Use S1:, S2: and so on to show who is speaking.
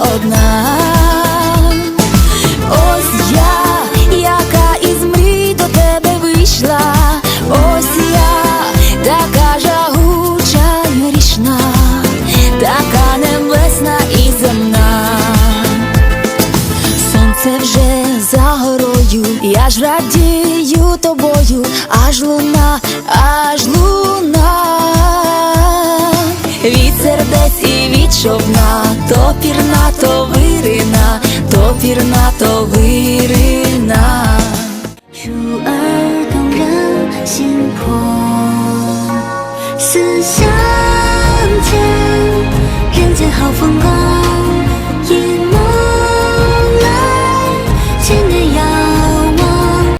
S1: одна, ось я, яка із мрій до тебе вийшла, ось я, така жагуча і річна, така небесна і земна, сонце вже за горою, я ж радію тобою, аж луна, аж луна. Від сердець і від човна, топірна вірна, то вирина.
S2: 주얼 동경